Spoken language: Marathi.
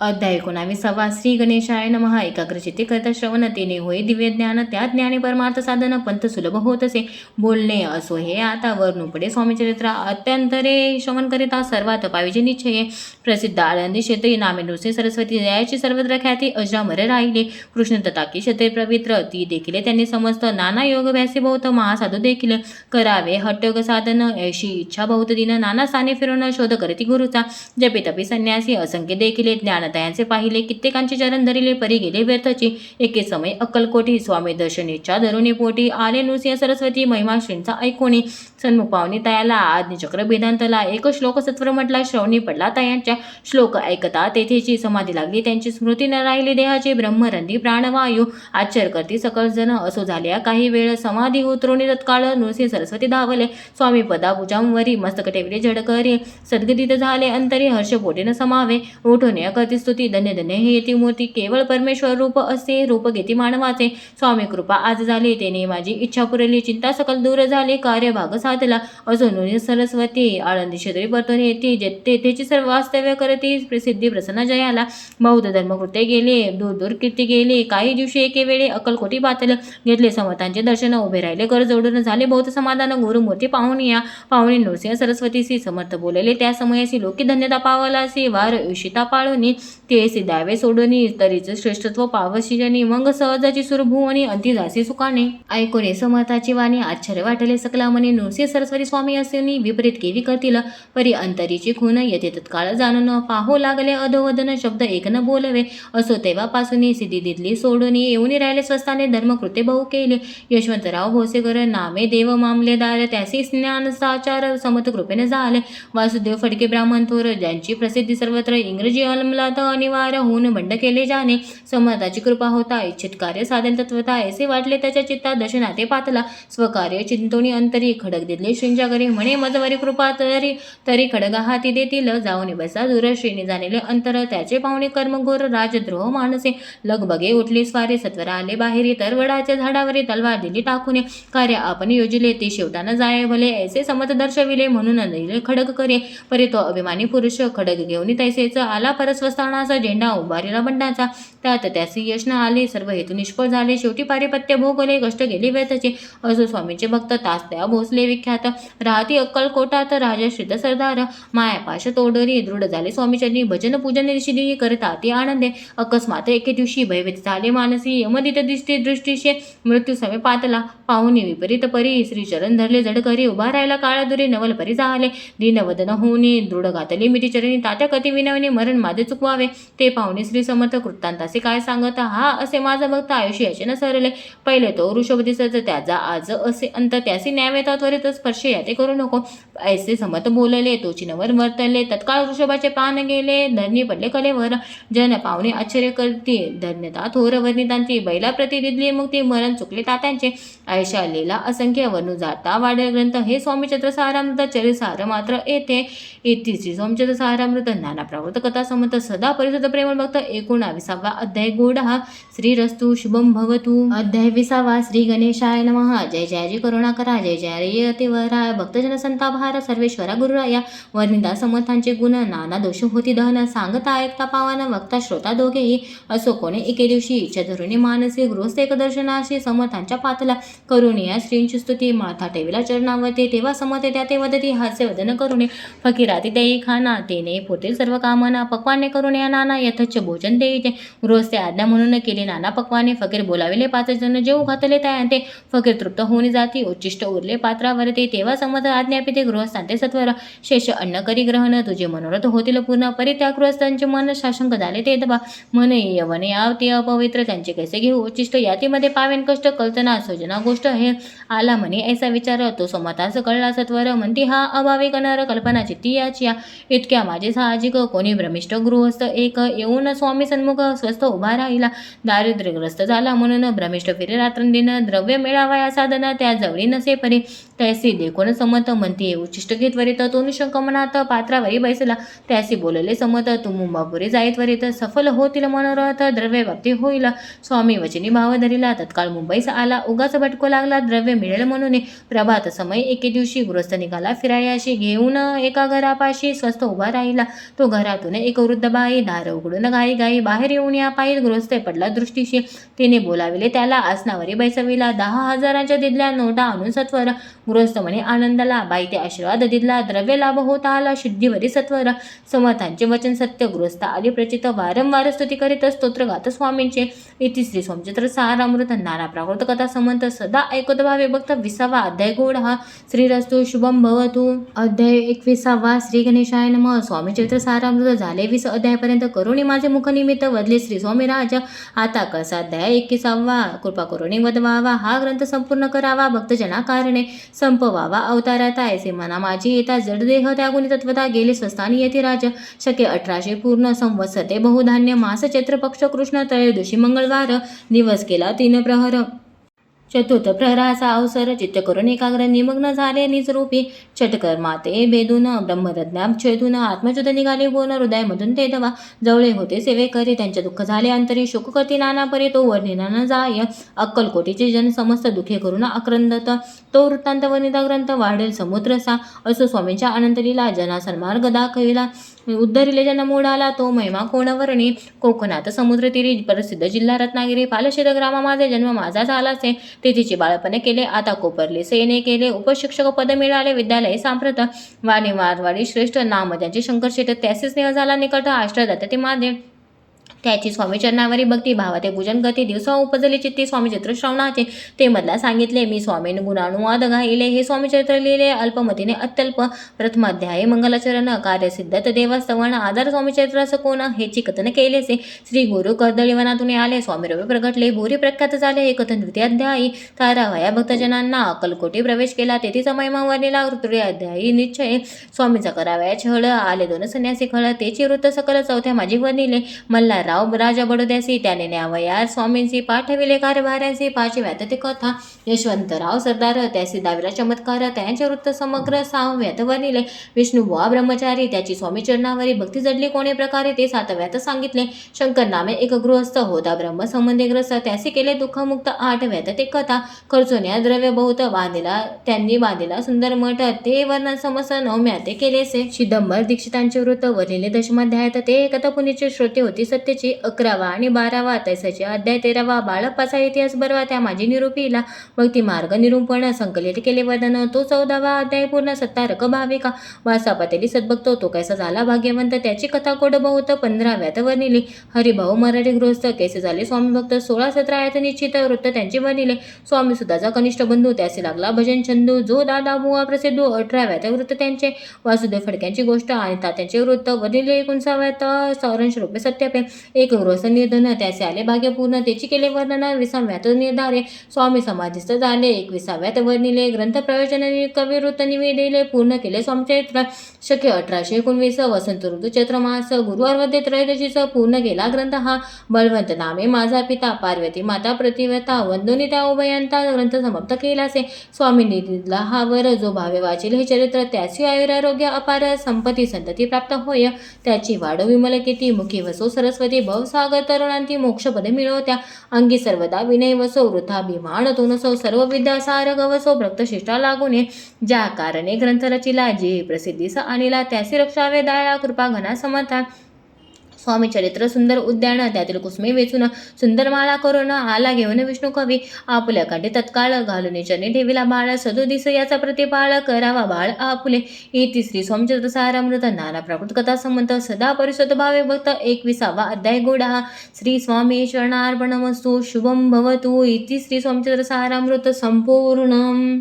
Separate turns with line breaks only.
अध्याय एकोणावीसावा श्री गणेशाय नमः. एकाग्रचित्ते करता श्रवण तेने होय. दिव्य ज्ञान त्या ज्ञाने परमार्थ साधन पंथ सुलभ होत असे. बोलणे असो हे आता वरून स्वामी चरित्र अत्यंतरे श्रवण करिता सर्वात पाविजे निश्चय. प्रसिद्ध आळंदी क्षेत्री नामे नृसिंह सरस्वती दयाची सर्वत्र ख्याती अजामर राहिले. कृष्ण तताकी क्षेत्रे पवित्र. ती देखील त्यांनी समस्त नाना योग बहुत महासाधू देखील करावे. हट्टयोग साधन अशी इच्छा बहुत दिन नाना स्थाने फिरून शोध करती गुरुचा. जपे तपी संन्यासी असंख्य देखील ज्ञान ज्ञानदयांचे पाहिले कित्येकांचे चरण धरिले परी गेले व्यर्थची. एके समय अक्कलकोटी स्वामी दर्शनेच्या धरुणी पोटी आले नृसिंह सरस्वती महिमा श्रींचा ऐकोणी सन्मुख पावनी तयाला आज्ञचक्र वेदांतला एक श्लोक सत्वर म्हटला श्रवणी पडला तयांच्या. श्लोक ऐकता तेथेची समाधी लागली त्यांची स्मृती न राहिली देहाची ब्रह्मरंधी प्राणवायू. आश्चर्य करती सकळ जण असो झाल्या काही वेळ समाधी उतरवणी तत्काळ नृसिंह सरस्वती धावले. स्वामी पदा भुजांवरी मस्तक ठेवले झडकरी. सद्गदित झाले अंतरी हर्ष समावे. उठून करती स्तुती धन्य धन्य. हे येती मूर्ती केवळ परमेश्वर रूप असे रूप घेती मानवाचे. स्वामी कृपा आज झाली तेने माझी इच्छा पुरली. चिंता सकल दूर झाली कार्यभाग साधला. अजून सरस्वती आळंदी क्षेत्री परतून येते. जे तेथेची सर्व वास्तव्य करते प्रसिद्धी प्रसन्न जयाला. बौद्ध धर्मकृत्य गेले दूर दूर कीर्ती गेले. काही दिवशी एके वेळी अकलकोटी बातल घेतले. समतांचे दर्शन उभे राहिले. कर जोडून झाले. बहुत समाधान गुरुमूर्ती पाहून या. पाहुणी नृसिंह सरस्वतीशी समर्थ बोलले. त्या समयासी लोकी धन्यता पावलासी वार उशिता पाळूनी ते द्यावे सोडूनी तरीच श्रेष्ठत्व पावशिजनी मग सहजाची सुरभुवनी अंतिजासी सुखाने. ऐकोने समर्थाची वाणी आश्चर्य वाटले सकला म्हणे नृसिंह सरस्वती स्वामी असे विपरीत केवी करतील. परी अंतरीची खून येते तत्काळ जाणून पाहो लागले अधोवदन शब्द एक न बोलवे. असो तेव्हापासून सिद्धी दिदली सोडून येऊन राहिले स्वस्ताने धर्मकृत्य बहु केले. यशवंतराव भोसेकर नामे देव मामलेदार त्याचे ज्ञान साचार समत कृपेने झाले. वासुदेव फडके ब्राह्मण थोर ज्यांची प्रसिद्धी सर्वत्र इंग्रजी अलमलात अनिवार्य होऊन बंड केले जाणे. समर्थाची कृपा होता इच्छित कार्य साधन तत्वता ऐसे वाटले. त्याच्या चित्ता दर्शनाते पातला. स्वकार्य चिंतोनी अंतरी खडक दिले. श्रींच्याकडे म्हणे मजवरी कृपा तरी तरी खडगा हाती देतील. जाऊन बसा दूर श्रीने जाणले अंतर. त्याचे पाहुणे कर्मघोर राजद्रोह माणसे. लगबगे उठली स्वारे सत्वर आले बाहेरी. तर वडाच्या झाडावरी तलवार दिली टाकून. कार्य आपण योजिले ते शेवटानं जाय भले. ऐसे समत दर्शविले म्हणून दिले खडग करे. परे तो अभिमानी पुरुष खडग घेऊन तैसेच आला परस्वस्थानाचा झेंडा उभारीला बंडाचा. त्यात त्यासी यश न आले सर्व हेतू निष्फळ झाले. शेवटी पारिपत्य भोगले कष्ट गेले व्यथचे असो स्वामींचे भक्त तास त्या भोसले विख्यात. राहती अक्कलकोटात राजा श्रीध सरदार. मायापाश तोडरी दृढ झाले स्वामीचरणी. भजन पूजन ऋषी करता ती आनंदे. अकस्मात एके दिवशी भयभीत झाले मानसी. यमदित दिसते दृष्टीशे मृत्यू समे पातला. पाहुणे विपरीत परी श्रीचरण धरले झडकरी उभा राहिला काळादुरी नवल परी झाले. दीनवदन होऊनी दृढ घातली मिठी चरणी तात्या कती विनवणे मरण माझे व्हावे ते पाहुणे श्री समर्थ कृतांतासे काय सांगत हा असे माझा भक्त आयुष्य याचे न सरले पहिले तो वृषभ दिसत त्याचा आज असे अंत त्यासी न्यावेता त्वरित स्पर्श याते करू नको. ऐसे समर्थ बोलले तो चिनवर वर्तले तत्काळ वृषभाचे पान गेले धरणी पडले कलेवर. जन पाहुणे आश्चर्य करती धन्यता थोर वर्णितांची बैला प्रति मुक्ती मरण चुकले तात्यांचे. आयुष्यालेला असंख्य वनु जाता. वाढेल ग्रंथ हे स्वामीचंद्र सारामृत चरिसार मात्र येथे इतिश्री स्वामीचंद्र सारामृत नाना प्रवृत्त कथा समर्थ सदा परिसुद्ध प्रेमळ भक्त एकोणाविसावा अध्याय गोड. हा श्रीरस्तु शुभम भवतु. अध्याय विसावा. श्री गणेशाय नमः. जय जय जय करुणा करा. जय जय रे अतिवराय भक्तजन संतापहार सर्वेश्वरा गुरुराया. वर्णिता समर्थांचे गुण. नाना दोष होती दहन सांगता ऐकता पावन. वक्ता श्रोता दोघेही. असो कोणे एके दिवशी. इच्छा धरुणी मानसी. गृहस्थ एक दर्शनाशी. समर्थांच्या पातला. करुणिया श्रींची स्तुती. माथा ठेविला चरणावते. तेव्हा समते त्या ते वदती. हास्य वदन करुणे. फकीराती देई खाना. तेने पोतील सर्व कामना. पक्वाने करुणे. या नाना यथच भोजन देईचे गृहस्थे आज्ञा म्हणून केली नाना पक्वाने फकीर बोलाविले पाच जण जेऊ घातले तयार ते फकीर तृप्त होऊन जाती उच्चिष्ट उरले पात्रावर ते. तेव्हा समज आज्ञापिते गृहस्थांते सत्वर. शेष अन्न करी ग्रहण तुझे मनोरथ होतील पूर्ण. परित्या गृहस्थांचे मन शाशंक झाले ते दबा मन यवन यावती अपवित्र. त्यांचे कैसे घेऊ? उच्चिष्ट यातीमध्ये पावेन कष्ट कल्पना सजना गोष्ट हे. आला म्हणे ऐसा विचार तो समतास कळला सत्वर. म्हणती हा अभावी करणार कल्पना चित्ती याची इतक्या माझे साहजिक कोणी भ्रमिष्ट गृहस्थ एक येऊन स्वामी सन्मुख स्वस्थ उभा राहिला. दारिद्र्यग्रस्त झाला म्हणून भ्रमिष्ट फिरे रात्रंदिन द्रव्य मिळावा या साधना त्या जवळी नसे परी. त्यासी देखून समत म्हणती उच्चिष्ट घेत त्वरित तो निशंक मनात पात्रावरी बैसला. त्यासी बोलले समत तू मुंबापुरी जाई त्वरित सफल होतील मनोरथ द्रव्य बाबती होईल स्वामी वचनी भाव धरिला तत्काळ मुंबईस आला. उगाच भटकू लागला द्रव्य मिळेल म्हणून. प्रभात समय एके दिवशी गृहस्थ निघाला. फिरायाशी घेऊन एका घरापाशी स्वस्थ उभा राहिला. तो घरातून एक वृद्ध बा गाई दार उघडून गाई गाई बाहेर येऊन या पायी गृहस्थ पडला. दृष्टीशी तिने बोलाविले त्याला आसनावरी बैसविला. दहा हजारांच्या दिदल्या नोटा आणून सत्वर. गृहस्थ म्हणे आनंदाला बाई ते आशीर्वाद दिदला. द्रव्य लाभ होता आला शुद्धीवरी सत्वर समर्थांचे वचन सत्य गृहस्थ आली प्रचित वारंवार स्तुती करीत स्तोत्र गात स्वामींचे. इति श्री सोमचित्र सारामृत नाना प्राकृत कथा समंत सदा ऐकत भावे भक्त विसावा अध्याय गोड हा. श्रीरस्तु शुभम भवतु. अध्याय एकविसावा श्री गणेशाय नम. स्वामी चरित्र सारामृत झाले वीस अध्यायापर्यंत करुणी माझे मुखनिमित्त वदले श्री स्वामीराज. आता कसा अध्याय एकविसावा कृपा करुणी वदवावा हा ग्रंथ संपूर्ण करावा भक्तजना कारणे संपवावा अवतारात ऐसे मना माझी येता जडदेह त्यागुणी तत्वता गेले स्वस्थानी येथे राज. शके अठराशे पूर्ण संवत्सते बहुधान्य मास चैत्र पक्ष कृष्ण त्रयोदशी मंगळवार. दिवस केला तीन प्रहर. चतुर्थ प्रहराचा अवसर चित्त करून एकाग्र निमग्न झाले निजरूपी चटकर माते बेदून ब्रह्मरज्ञा छेदून आत्मच्युत निघाले बोन हृदयामधून ते दवा जवळे होते सेवे करे त्यांचे दुःख झाले अंतरी शोक करती नाना परी तो वर्णिना न जाय अक्कलकोटीचे जन समस्त दुःखे करून आक्रंदत तो वृत्तांत वनिता ग्रंथ वाढेल समुद्र सा असो स्वामींच्या अनंतलीला जना सन्मार्ग दाखविला उद्धरिले जन मोडाला तो महिमा कोणवर्णी कोकणात? समुद्रतीरी प्रसिद्ध जिल्हा रत्नागिरी पालशेत ग्रामा माझे जन्म माझा झालाचे तिथीचे बाळपणे केले आता कोपरले सेने केले. उपशिक्षक पद मिळाले विद्यालय सांप्रत. वाणी मारवाडी श्रेष्ठ नाम त्यांचे शंकर शेट त्याचे स्नेह झाला निकट आश्रय ते माझे त्याची स्वामी चरणावरी भक्ती भावाते पूजन गती दिवसा उपजली चित्ती स्वामी चित्र श्रवणाचे. ते मधला सांगितले मी स्वामीन गुणानुवाद गायले हे स्वामी चरित्र लिहिले अल्पमतीने अत्यल्प. प्रथमाध्याय मंगलाचरण कार्यसिद्धत देवस्तवण आधार स्वामी चरित्र असं कोण हेची कथन केलेसे? श्री गुरु कर्दळीवनातून आले स्वामी रवी प्रगटले भूरी प्रख्यात झाले. हे कथन द्वितीयाध्यायी तारावया भक्तजनांना अक्कलकोटी प्रवेश केला. तेथे महिमा वर्णिला तृतीयाध्यायी निश्चय. स्वामीचा करावया छळ आले दोन संन्यासी खळ. तेची वृत्त सकल चौथ्या माझी वर्णिले मल्हारराव राजा बडोद्यासी त्याने न्यावयार स्वामींची पाठविले कारभाऱ्यांची पाचव्यात ते कथा. यशवंतराव सरदार त्यासी दाविरा चमत्कार त्यांचे वृत्त समग्र सहाव्यात वर्णिले. विष्णुबुवा ब्रह्मचारी त्याची स्वामी चरणावरी भक्ती जडली कोणे प्रकारे ते सातव्यात सांगितले. शंकर नामे एक गृहस्थ होता ब्रह्मसंबंधी ग्रस्त त्यासी केले दुःखमुक्त आठव्यात ते कथा. खर्चोन्या द्रव्य बहुत बांधिला त्यांनी बांधिला सुंदर मठ ते वर्णन समस नवम्या ते केलेसे चिदंबर दीक्षितांचे वृत्त वर्णिले दशमाध्यायात ते एकता पुनीचे श्रोते होती सत्यची अकरावा आणि बारावा तैसाचे अध्याय तेरावा बाळप्पाचा इतिहास बरवा त्या माझी निरूपीला. भक्ती मार्ग निरूपण संकलित केले वदन. तो चौदावा अध्याय पूर्ण सत्तारक भाविका. वासा पतेली सद्भक्त तो कैसा झाला भाग्यवंत? त्याची कथा कोड बहुत पंधराव्यात वर्णिली हरिभाऊ मराठी गृहस्थ. कैसे झाले स्वामी भक्त? सोळा सतरा आयात निश्चित. वृत्त त्यांचे वर्णिले स्वामी सुद्धाचा कनिष्ठ बंधू. त्याचे लागला भजन छंदू. जो दादा बुवा प्रसिद्ध अठराव्यात वृत्त त्यांचे. वासुदेव फडक्यांची गोष्ट आणि तात्यांचे वृत्त. वर्णिले एकोणसाव्यात सौरंश रूपे सत्यपे. एक गृहस्थ निर्धन त्याचे आले. भाग्यपूर्ण त्याची केले वर्णन. विसाव्यात निर्धारे. स्वामी समाधीस्त झाले. एकविसाव्यात वर्णिले. ग्रंथ प्रवचनाने कवी वृत्त निवेदिले. पूर्ण केले स्वामचैत्र शक्य अठराशे एकोणवीस वसंत ऋतू चैत्र मास. गुरुवारमध्ये त्रयोदशीच पूर्ण केला ग्रंथ हा. बळवंत नामे. माझा पिता पार्वती माता प्रतिव्रता वंदोनी त्या उभयंता. ग्रंथ समाप्त केलासे. स्वामी निधीला हा वर जो भावे वाचेल हे चरित्र त्याची आयुरारोग्य अपार संपत्ती संतती प्राप्त होय. त्याची वाढ विमल किती? मुखी वसो सरस्वती भवसागर तरुणांती मोक्षपदे मिळवत्या. अंगी सर्वदा विनय वसो वृथाभिमान सो सर्व विद्यासार गवसो भक्तशिष्टा लागून ज्या कारणे ग्रंथ रचिला जे प्रसिद्धीस आणिला त्यासी रक्षावे दया कृपा घना समता स्वामी चरित्र सुंदर उद्यान त्यातील कुसमे वेचून सुंदर माळा करून आला घेऊन विष्णू कवी. आपुल्या काठी तत्काळ घालून चरणी ठेविला बाळ सदो दिस याचा प्रतिपाळ करावा बाळ आपुले. ही तिसरी स्वामीचरित्र सारामृत नाना प्राकृत कथा संबंध सदा परिषद भावे भक्त एकविसावा अध्याय गोडा. श्री स्वामी शरणार्पणमस्तु शुभम भवतु. इति श्री स्वामीचरित्र सारामृत संपूर्णम.